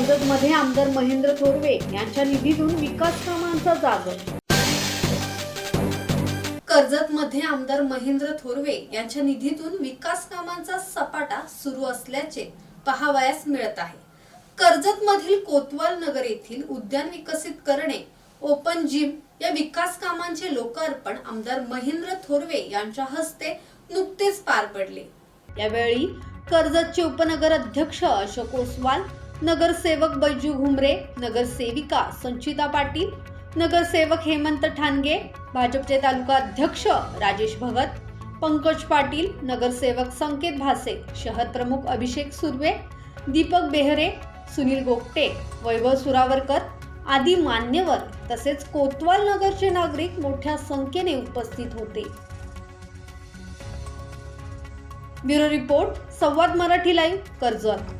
कर्जतमध्ये आमदार महेंद्र थोरवे यांच्या निधीतून विकास कामांचा जागर कर्जतमध्ये आमदार महेंद्र थोरवे यांच्या निधीतून विकास कामांचा सपाटा सुरू असल्याचे पाहावयास मिळत आहे. कर्जतमधील कोतवाल नगर येथील उद्यान विकसित करणे ओपन जिम या विकास कामांचे लोकार्पण आमदार महेंद्र थोरवे यांच्या हस्ते नुकतेच पार पडले. यावेळी कर्जतचे उपनगर अध्यक्ष अशोक ओसवाल नगरसेवक बैजू घुमरे नगरसेविका संचिता पाटील नगरसेवक हेमंत ठाणगे भाजपचे तालुका अध्यक्ष राजेश भगत पंकज पाटील नगरसेवक संकेत भासे शहर प्रमुख अभिषेक सुर्वे दीपक बेहरे सुनील गोपटे वैभव सुरावरकर आदी मान्यवर तसेच कोतवाल नगरचे नागरिक मोठ्या संख्येने उपस्थित होते. Bureau report Samvad Marathi live Karjat.